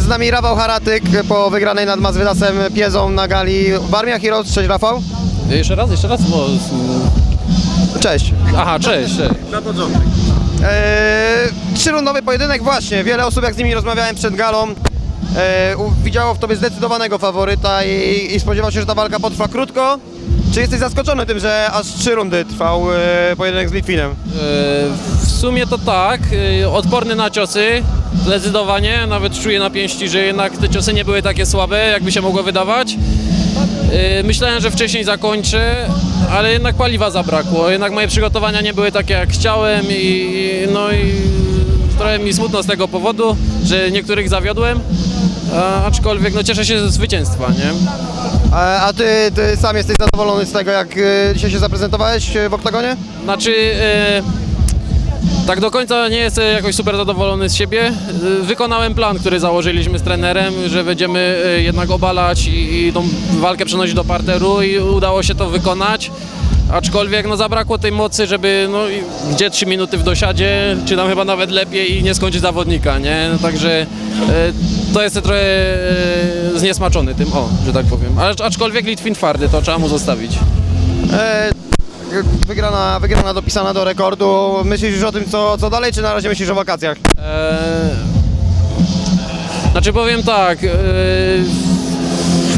z nami Rafał Haratyk po wygranej nad Mazwydasem Piezą na gali w Armia Heroes. Cześć Rafał. Jeszcze raz, jeszcze raz, bo... Cześć. Aha, cześć, cześć. Eee, trzyrundowy pojedynek właśnie. Wiele osób jak z nimi rozmawiałem przed galą eee, u- widziało w tobie zdecydowanego faworyta i, i spodziewał się, że ta walka potrwa krótko. Czy jesteś zaskoczony tym, że aż trzy rundy trwał eee, pojedynek z Litwinem? E, W sumie to tak, e, odporny na ciosy, zdecydowanie, nawet czuję na pięści, że jednak te ciosy nie były takie słabe, jakby się mogło wydawać. E, Myślałem, że wcześniej zakończę, ale jednak paliwa zabrakło, jednak moje przygotowania nie były takie jak chciałem i no i trochę mi smutno z tego powodu, że niektórych zawiodłem, a, aczkolwiek no cieszę się ze zwycięstwa, nie? A, a ty, ty sam jesteś zadowolony z tego, jak e, dzisiaj się zaprezentowałeś e, w oktagonie? Znaczy, e, tak do końca nie jestem jakoś super zadowolony z siebie. E, Wykonałem plan, który założyliśmy z trenerem, że będziemy e, jednak obalać i, i tą walkę przenosić do parteru i udało się to wykonać. Aczkolwiek no, zabrakło tej mocy, żeby no, gdzie 3 minuty w dosiadzie, czy tam chyba nawet lepiej i nie skończyć zawodnika, nie? No, także e, to jestem trochę e, zniesmaczony tym, o, że tak powiem. Acz, aczkolwiek Litwin twardy, to trzeba mu zostawić. E, wygrana, wygrana dopisana do rekordu. Myślisz już o tym, co, co dalej, czy na razie myślisz o wakacjach? Eee, znaczy powiem tak, eee,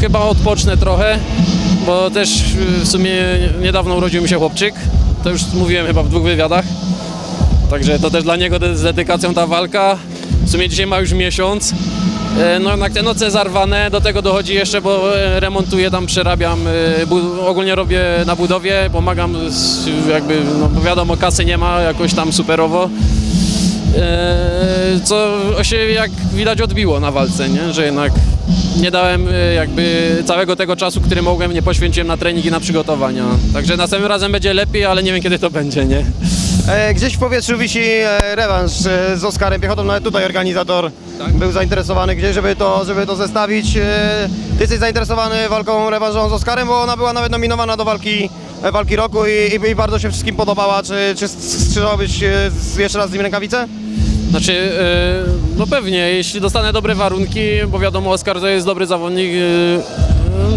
chyba odpocznę trochę, bo też e, w sumie niedawno urodził mi się chłopczyk. To już mówiłem chyba w dwóch wywiadach. Także to też dla niego z dedykacją ta walka. W sumie dzisiaj ma już miesiąc. E, No jednak te noce zarwane, do tego dochodzi jeszcze, bo e, remontuję tam, przerabiam, e, ogólnie robię na budowie, pomagam, jakby, no wiadomo, kasy nie ma jakoś tam superowo. Co się jak widać odbiło na walce, nie? że jednak nie dałem jakby całego tego czasu, który mogłem, nie poświęciłem na trening i na przygotowania. Także następnym razem będzie lepiej, ale nie wiem kiedy to będzie, nie? E, gdzieś w powietrzu wisi e, rewanż e, z Oskarem Piechotą, nawet tutaj organizator był zainteresowany gdzieś, żeby to, żeby to zestawić. E, ty jesteś zainteresowany walką rewanżową z Oskarem, bo ona była nawet nominowana do walki, e, walki roku i, i, i bardzo się wszystkim podobała. Czy, czy skrzyżowałbyś e, z- jeszcze raz z nim rękawice? Znaczy, no pewnie, jeśli dostanę dobre warunki, bo wiadomo, Oskar to jest dobry zawodnik,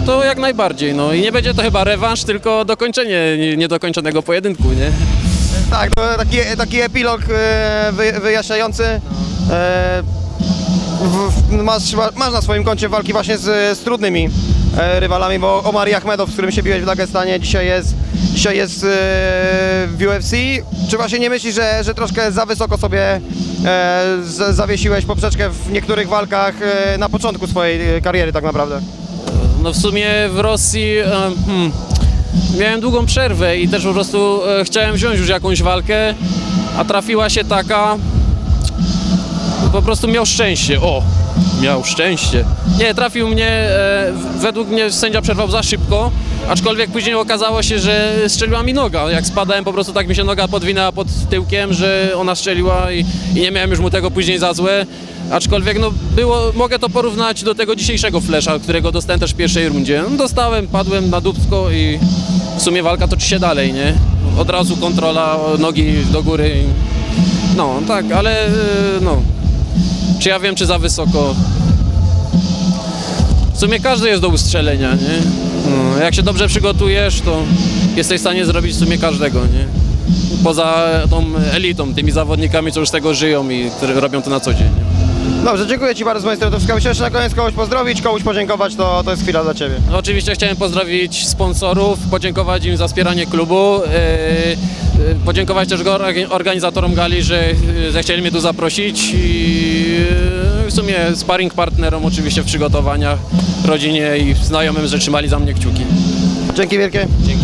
to jak najbardziej. No i nie będzie to chyba rewanż, tylko dokończenie nie- niedokończonego pojedynku, nie? Tak, to taki, taki epilog e, wy, wyjaśniający. E, w, masz, masz na swoim koncie walki właśnie z, z trudnymi e, rywalami, bo Omar Achmedow, z którym się biłeś w Dagestanie, dzisiaj jest, dzisiaj jest w UFC. Czy właśnie nie myślisz, że, że troszkę za wysoko sobie z, zawiesiłeś poprzeczkę w niektórych walkach na początku swojej kariery tak naprawdę? No w sumie w Rosji hmm, miałem długą przerwę i też po prostu e, chciałem wziąć już jakąś walkę, a trafiła się taka, po prostu miał szczęście, o, miał szczęście. Nie, trafił mnie, e, według mnie sędzia przerwał za szybko, aczkolwiek później okazało się, że strzeliła mi noga. Jak spadałem, po prostu tak mi się noga podwinęła pod tyłkiem, że ona strzeliła i, i nie miałem już mu tego później za złe. Aczkolwiek no było, mogę to porównać do tego dzisiejszego flesza, którego dostałem też w pierwszej rundzie. No, dostałem, padłem na dupsko i w sumie walka toczy się dalej, nie? Od razu kontrola, nogi do góry. No, tak, ale e, no. Czy ja wiem, czy za wysoko? W sumie każdy jest do ustrzelenia, nie? No, jak się dobrze przygotujesz, to jesteś w stanie zrobić w sumie każdego, nie? Poza tą elitą, tymi zawodnikami, co już z tego żyją i które robią to na co dzień. Dobrze, dziękuję Ci bardzo z mojej strony. To jeszcze na koniec kogoś pozdrowić, komuś podziękować, to, to jest chwila dla Ciebie. No, oczywiście chciałem pozdrowić sponsorów, podziękować im za wspieranie klubu, yy, podziękować też organizatorom gali, że yy, zechcieli mnie tu zaprosić i w sumie sparring partnerom oczywiście w przygotowaniach, rodzinie i znajomym, że trzymali za mnie kciuki. Dzięki wielkie. Dzięki.